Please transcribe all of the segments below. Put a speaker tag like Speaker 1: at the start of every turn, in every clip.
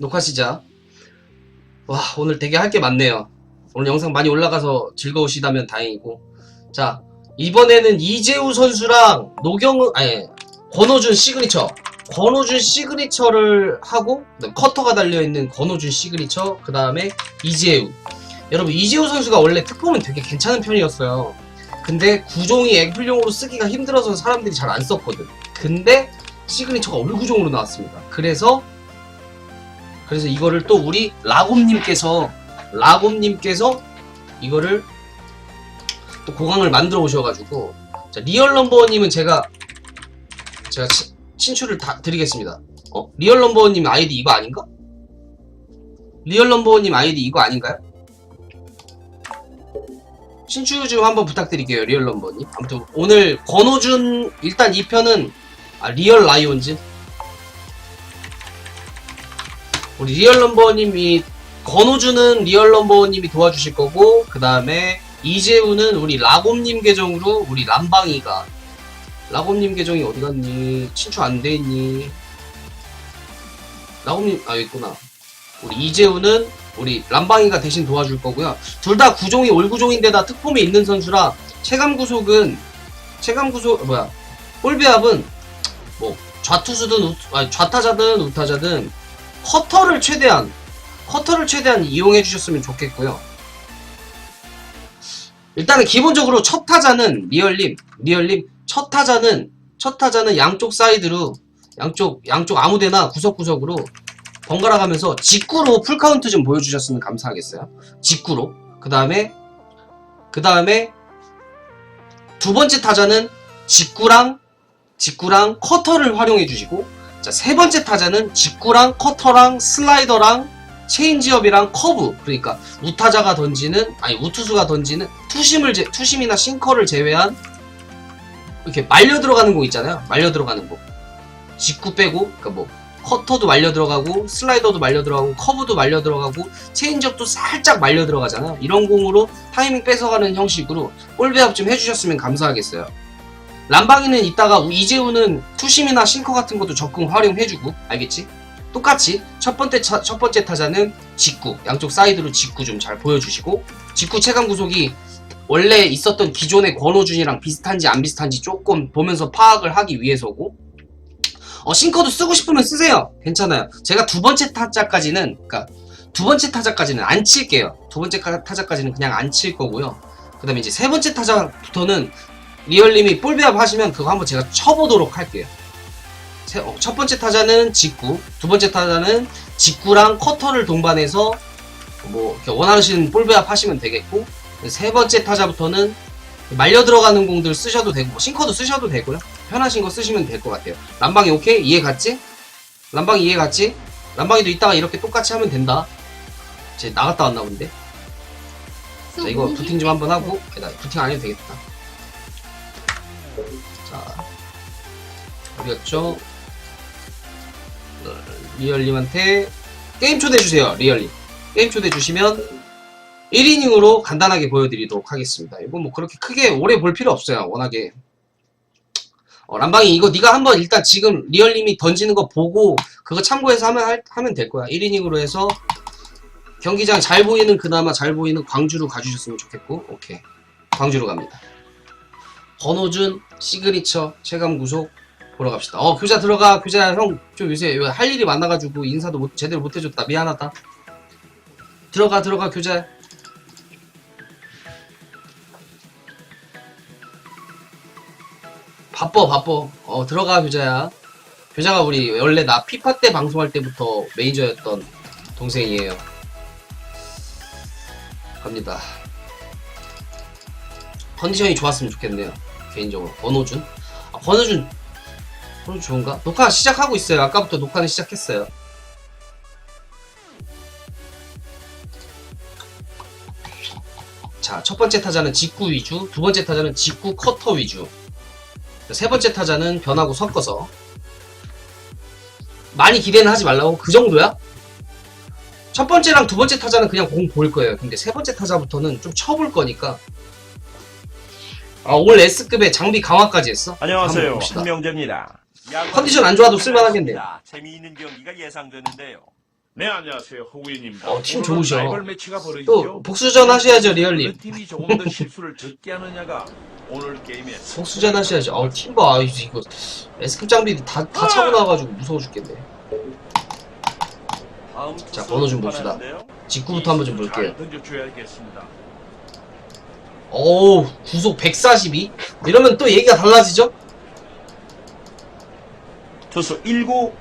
Speaker 1: 녹화 시작. 와, 오늘 되게 할 게 많네요. 오늘 영상 많이 올라가서 즐거우시다면 다행이고. 자, 이번에는 이재우 선수랑 노경은, 아니, 권호준 시그니처. 권호준 시그니처를 하고, 커터가 달려있는 권호준 시그니처, 그 다음에 이재우. 여러분, 이재우 선수가 원래 특폼은 되게 괜찮은 편이었어요. 근데 구종이 앵플용으로 쓰기가 힘들어서 사람들이 잘 안 썼거든. 근데 시그니처가 올구종으로 나왔습니다. 그래서 그래서 이거를 또 우리 라곰님께서 라곰님께서 이거를 또 고강을 만들어 오셔가지고 자, 리얼 넘버님은 제가 제가 치- 친추를 다 드리겠습니다. 어 리얼 넘버님 아이디 이거 아닌가? 리얼 넘버님 아이디 이거 아닌가요? 신추 좀 한번 부탁드릴게요 리얼 넘버님. 아무튼 오늘 권호준 일단 이 편은 아 리얼 라이온즈 우리 리얼 넘버님이 권호준은 리얼 넘버님이 도와주실 거고 그 다음에 이재우는 우리 라곰님 계정으로 우리 람방이가 라곰님 계정이 어디 갔니? 친추 안 돼 있니? 라곰님 아 있구나. 우리 이재우는 우리 람방이가 대신 도와줄 거고요. 둘 다 구종이 올구종인데다 특폼이 있는 선수라 체감 구속은 체감 구속 뭐야 볼배합은 뭐 좌투수든 우, 아니, 좌타자든 우타자든 커터를 최대한 커터를 최대한 이용해 주셨으면 좋겠고요. 일단은 기본적으로 첫 타자는 리얼님 리얼님 첫 타자는 첫 타자는 양쪽 사이드로 양쪽 양쪽 아무데나 구석구석으로 번갈아 가면서 직구로 풀 카운트 좀 보여주셨으면 감사하겠어요. 직구로 그 다음에 그 다음에 두 번째 타자는 직구랑 직구랑 커터를 활용해 주시고 자, 세 번째 타자는 직구랑 커터랑 슬라이더랑 체인지업이랑 커브. 그러니까 우타자가 던지는 아니 우투수가 던지는 투심을 제, 투심이나 싱커를 제외한 이렇게 말려 들어가는 공 있잖아요. 말려 들어가는 공. 직구 빼고 그러니까 뭐 커터도 말려 들어가고 슬라이더도 말려 들어가고 커브도 말려 들어가고 체인지업도 살짝 말려 들어가잖아요. 이런 공으로 타이밍 뺏어가는 형식으로 볼 배합 좀 해주셨으면 감사하겠어요. 람방이는 이따가 이재우는 투심이나 싱커 같은 것도 적극 활용해주고 알겠지? 똑같이 첫 번째 차- 첫 번째 타자는 직구 양쪽 사이드로 직구 좀 잘 보여주시고 직구 체감 구속이 원래 있었던 기존의 권호준이랑 비슷한지 안 비슷한지 조금 보면서 파악을 하기 위해서고 어 싱커도 쓰고 싶으면 쓰세요. 괜찮아요. 제가 두 번째 타자까지는 그러니까 두 번째 타자까지는 안 칠게요. 두 번째 타- 타자까지는 그냥 안 칠 거고요. 그 다음에 이제 세 번째 타자부터는 리얼님이 볼배합 하시면 그거 한번 제가 쳐보도록 할게요. 세- 어, 첫 번째 타자는 직구, 두 번째 타자는 직구랑 커터를 동반해서 뭐 원하시는 볼배합 하시면 되겠고 세 번째 타자부터는 말려 들어가는 공들 쓰셔도 되고 뭐 싱커도 쓰셔도 되고요. 편하신 거 쓰시면 될 것 같아요. 람방이 오케이? 이해 갔지? 람방이 이해 갔지? 람방이도 이따가 이렇게 똑같이 하면 된다. 이제 나갔다 왔나 본데. 자 이거 부팅 좀 한번 하고 나 부팅 안 해도 되겠다. 자? 어, 리얼님한테 게임 초대해 주세요. 리얼님. 게임 초대해 주시면 1이닝으로 간단하게 보여드리도록 하겠습니다. 이거 뭐 그렇게 크게 오래 볼 필요 없어요. 워낙에 어, 람방이 이거 네가 한번 일단 지금 리얼님이 던지는 거 보고 그거 참고해서 하면 할- 하면 될 거야. 1이닝으로 해서 경기장 잘 보이는 그나마 잘 보이는 광주로 가주셨으면 좋겠고 오케이 광주로 갑니다. 권호준 시그니처 체감 구속 보러 갑시다. 어 교자 들어가 교자 형 좀 요새 할 일이 많아가지고 인사도 못, 제대로 못 해줬다 미안하다. 들어가 들어가 교자. 바빠 바빠. 어 들어가 교자야. 교자가 우리 원래 나 피파 때 방송할 때부터 매니저였던 동생이에요. 갑니다. 컨디션이 좋았으면 좋겠네요. 개인적으로. 권호준? 아, 권호준. 권호준 좋은가? 녹화 시작하고 있어요. 아까부터 녹화는 시작했어요. 자 첫 번째 타자는 직구 위주 두 번째 타자는 직구 커터 위주. 세 번째 타자는 변하고 섞어서. 많이 기대는 하지 말라고? 그 정도야? 첫 번째랑 두 번째 타자는 그냥 공볼 거예요. 근데 세 번째 타자부터는 좀 쳐볼 거니까 아, 올 S급에 장비 강화까지 했어? 한번
Speaker 2: 안녕하세요.
Speaker 1: 봅시다.
Speaker 2: 한명재입니다.
Speaker 1: 컨디션 안 좋아도 쓸만하겠네요.
Speaker 2: 재미있는 경기가 예상되는데요. 네 안녕하세요 호구인입니다.
Speaker 1: 어, 팀 좋으셔.
Speaker 2: 라이벌 매치가
Speaker 1: 또
Speaker 2: 벌어지죠.
Speaker 1: 복수전 하셔야죠 리얼님
Speaker 2: 어느 팀이 조금 더 실수를 적게 하느냐가 오늘 게임의
Speaker 1: 복수전 하셔야죠 어 팀버 아 이거 S급 장비 다, 다 차고 나와가지고 무서워 죽겠네
Speaker 2: 다음
Speaker 1: 자, 번호 좀 봅시다. 직구부터 한번 좀 볼게요
Speaker 2: 잘 던져줘야겠습니다.
Speaker 1: 어우 구속 142 이러면 또 얘기가 달라지죠?
Speaker 3: 투수 1구.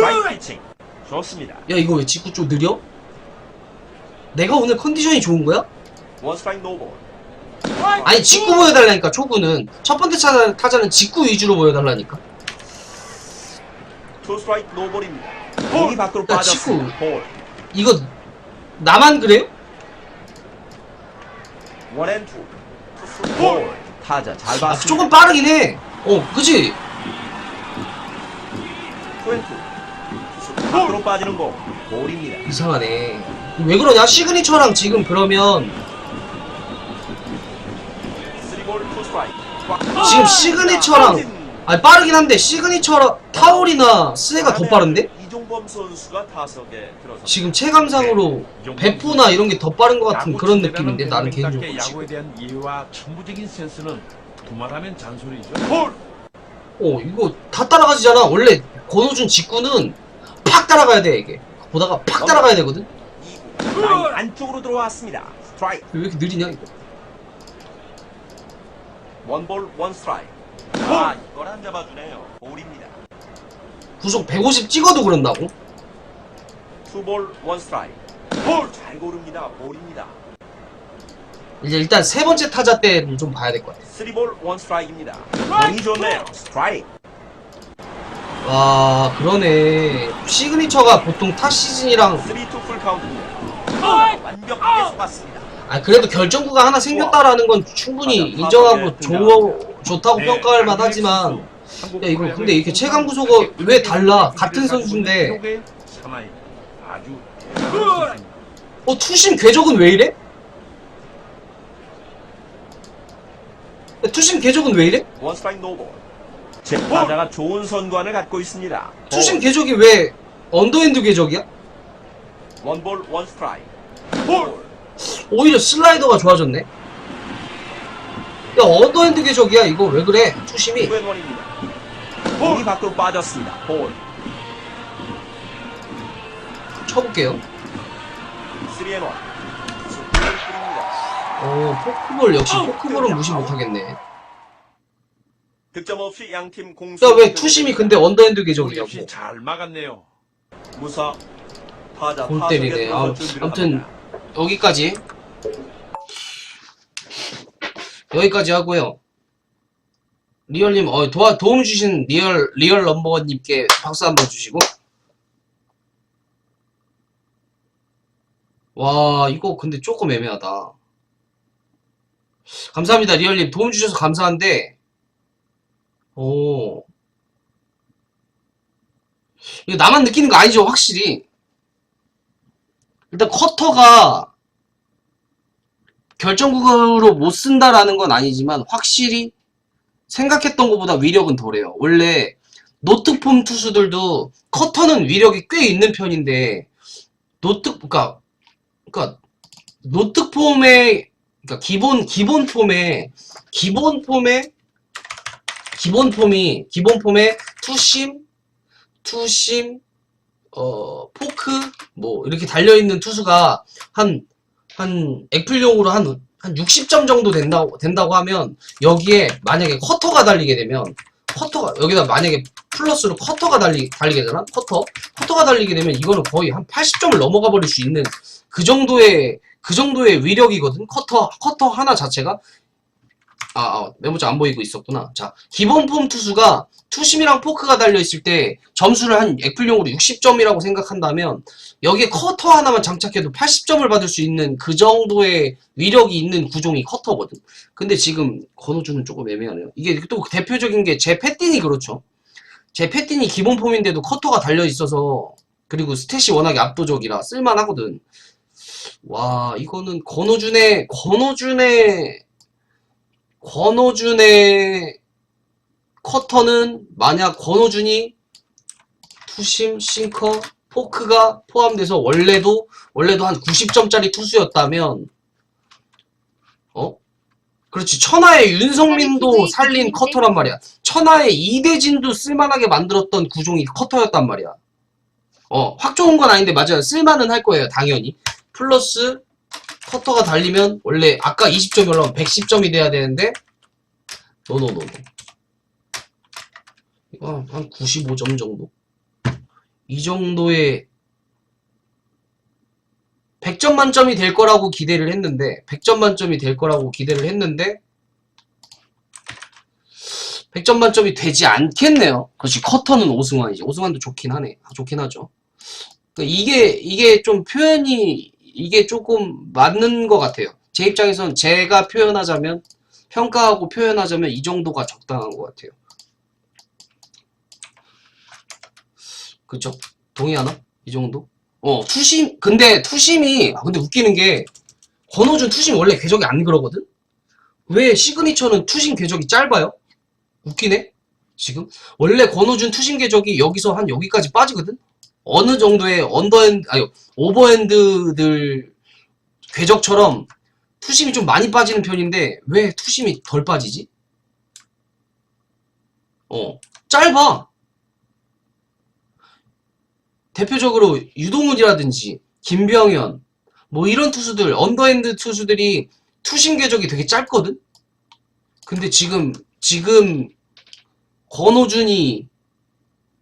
Speaker 3: 라이트 피칭 좋습니다.
Speaker 1: 야 이거 왜 직구 좀 느려? 내가 오늘 컨디션이 좋은 거야?
Speaker 3: 원스트라이크 노볼
Speaker 1: 아니 직구 보여달라니까 초구는. 첫 번째 타자, 타자는 직구 위주로 보여달라니까.
Speaker 3: 투 스트라이크 노볼입니다. 공이 밖으로
Speaker 1: 야,
Speaker 3: 빠졌습니다. 볼.
Speaker 1: 이거 나만 그래요?
Speaker 3: 원앤투 투수 볼 타자. 잘
Speaker 1: 아,
Speaker 3: 봤습니다
Speaker 1: 조금 빠르긴 해 어 그치?
Speaker 3: 투앤 투 투수 밖으로 빠지는 공 볼입니다.
Speaker 1: 이상하네. 왜 그러냐? 시그니처랑 지금 그러면
Speaker 3: 쓰리볼 투 스트라이크
Speaker 1: 지금 시그니처랑 아니 빠르긴 한데 시그니처랑 타올이나 스네가 더 빠른데?
Speaker 3: 이종범 선수가 타석에 들어서
Speaker 1: 지금 체감상으로 배포나 이런 게 더 빠른 것 같은 그런 느낌인데 나는 개인적으로
Speaker 2: 야구에 대한 이해와 천부적인 센스는 두말하면 잔소리죠.
Speaker 1: 어 이거 다 따라가지잖아. 원래 권호준 직구는 팍 따라가야 돼 이게. 보다가 팍 따라가야 되거든?
Speaker 3: 2구 라인 안쪽으로 들어왔습니다. 스트라이크.
Speaker 1: 왜 이렇게 느리냐 이거?
Speaker 3: 원볼 원 스트라이크. 아 이걸 안 잡아주네요. 볼입니다
Speaker 1: 구속 150 찍어도 그런다고?
Speaker 3: 투볼 원 스트라이크 볼 잘 고릅니다. 볼입니다.
Speaker 1: 이제 일단 세 번째 타자 때를 좀 봐야 될 것 같아
Speaker 3: 쓰리볼 원 스트라이크입니다. 공이 좋네요 스트라이크
Speaker 1: 와 그러네. 시그니처가 보통 타 시즌이랑
Speaker 3: 쓰리 투풀 카운트입니다 완벽하게 쏘았습니다.
Speaker 1: 아 그래도 결정구가 하나 생겼다라는 건 충분히
Speaker 3: 맞아,
Speaker 1: 인정하고
Speaker 3: 타석에
Speaker 1: 좋, 좋다고
Speaker 2: 네,
Speaker 1: 평가할 만하지만
Speaker 2: 한국
Speaker 1: 야, 이거 근데 이렇게 체감 구속어 왜 달라? 같은 선수인데.
Speaker 2: 사나이 아주.
Speaker 1: 어 투심 궤적은 왜 이래? 야, 투심 궤적은 왜 이래?
Speaker 3: 원 스트라이크 노볼 제 타자가 좋은 선관을 갖고 있습니다
Speaker 1: 투심 궤적이 왜 언더핸드 궤적이야?
Speaker 3: 원볼 원 스트라이크 볼
Speaker 1: 오히려 슬라이더가 좋아졌네. 야 언더핸드 궤적이야 이거 왜 그래? 투심이
Speaker 3: 투앤원입니다 공이 밖으로 빠졌습니다 볼
Speaker 1: 쳐볼게요.
Speaker 3: 쓰리앤원 투수 볼을 뿌립니다
Speaker 1: 어 포크볼 역시 포크볼은 무시 못하겠네.
Speaker 3: 득점 없이 양팀 공수
Speaker 1: 야왜 투심이 근데 언더핸드.
Speaker 2: 역시 잘 막았네요.
Speaker 3: 무사 타자
Speaker 1: 골
Speaker 3: 타석에
Speaker 1: 때리네.
Speaker 3: 들어서
Speaker 1: 아, 아무튼. 여기까지 여기까지 하고요. 리얼님 어, 도와 도움 주신 리얼 리얼 넘버님께 박수 한번 주시고. 와 이거 근데 조금 애매하다. 감사합니다 리얼님. 도움 주셔서 감사한데. 오. 이거 나만 느끼는 거 아니죠 확실히? 일단 커터가 결정구로 못 쓴다라는 건 아니지만 확실히 생각했던 것보다 위력은 덜해요. 원래 노트폼 투수들도 커터는 위력이 꽤 있는 편인데 노트 그러니까 그러니까 노트폼의 그러니까 기본 기본 폼에 기본 폼에 기본 폼이 기본 폼에 투심 투심 어 포크 뭐 이렇게 달려 있는 투수가 한 한 액플용으로 한 한 60점 정도 된다고 된다고 하면 여기에 만약에 커터가 달리게 되면 커터가 여기다 만약에 플러스로 커터가 달리 달리게 되잖아 커터? 커터가 달리게 되면 이거는 거의 한 80점을 넘어가 버릴 수 있는 그 정도의 그 정도의 위력이거든. 커터 커터 하나 자체가 아, 아 메모장 안 보이고 있었구나 자 기본 폼 투수가 투심이랑 포크가 달려 있을 때 점수를 한 액플용으로 60점이라고 생각한다면 여기에 커터 하나만 장착해도 80점을 받을 수 있는 그 정도의 위력이 있는 구종이 커터거든. 근데 지금 건호주는 조금 애매하네요. 이게 또 대표적인 게 제 패틴이 그렇죠. 제 패틴이 기본 폼인데도 커터가 달려 있어서 그리고 스탯이 워낙에 압도적이라 쓸만하거든. 와 이거는 권호준의 권호준의 권호준의 커터는 만약 권호준이 투심 싱커 포크가 포함돼서 원래도 원래도 한 90점짜리 투수였다면 어? 그렇지. 천하의 윤성민도 살린 커터란 말이야. 천하의 이대진도 쓸만하게 만들었던 구종이 커터였단 말이야. 어 확 좋은 건 아닌데 맞아요. 쓸만은 할 거예요 당연히. 플러스 커터가 달리면 원래 아까 20점이 올라오면 110점이 돼야 되는데 노노노노 이거 한 95점 정도 이 정도의 100점 만점이 될 거라고 기대를 했는데 100점 만점이 될 거라고 기대를 했는데 100점 만점이 되지 않겠네요. 그렇지 커터는 오승환이지. 오승환도 좋긴 하네. 아, 좋긴 하죠. 그러니까 이게 이게 좀 표현이 이게 조금 맞는 것 같아요. 제 입장에선 제가 표현하자면 평가하고 표현하자면 이 정도가 적당한 것 같아요. 그쵸? 동의하나? 이 정도? 어, 투심, 근데 투심이, 아, 근데 웃기는 게, 권호준 투심 원래 궤적이 안 그러거든? 왜 시그니처는 투심 궤적이 짧아요? 웃기네? 지금? 원래 권호준 투심 궤적이 여기서 한 여기까지 빠지거든? 어느 정도의 언더핸드, 아니, 오버핸드들 궤적처럼 투심이 좀 많이 빠지는 편인데, 왜 투심이 덜 빠지지? 어, 짧아. 대표적으로 유동훈이라든지 김병현 뭐 이런 투수들 언더핸드 투수들이 투심 궤적이 되게 짧거든. 근데 지금 지금 권호준이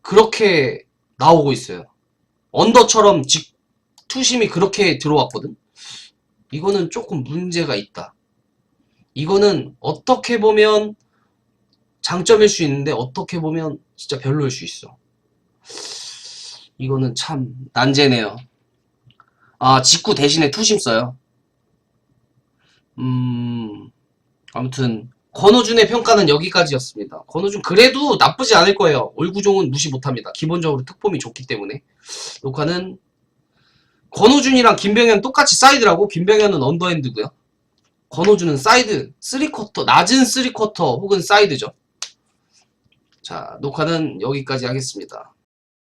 Speaker 1: 그렇게 나오고 있어요. 언더처럼 직 투심이 그렇게 들어왔거든. 이거는 조금 문제가 있다. 이거는 어떻게 보면 장점일 수 있는데 어떻게 보면 진짜 별로일 수 있어. 이거는 참 난제네요. 아, 직구 대신에 투심 써요. 음, 아무튼 권호준의 평가는 여기까지였습니다. 권호준 그래도 나쁘지 않을 거예요. 올구종은 무시 못합니다. 기본적으로 특폼이 좋기 때문에 녹화는 권호준이랑 김병현 똑같이 사이드라고 김병현은 언더핸드고요. 권호준은 사이드 3쿼터 낮은 3쿼터 혹은 사이드죠. 자 녹화는 여기까지 하겠습니다.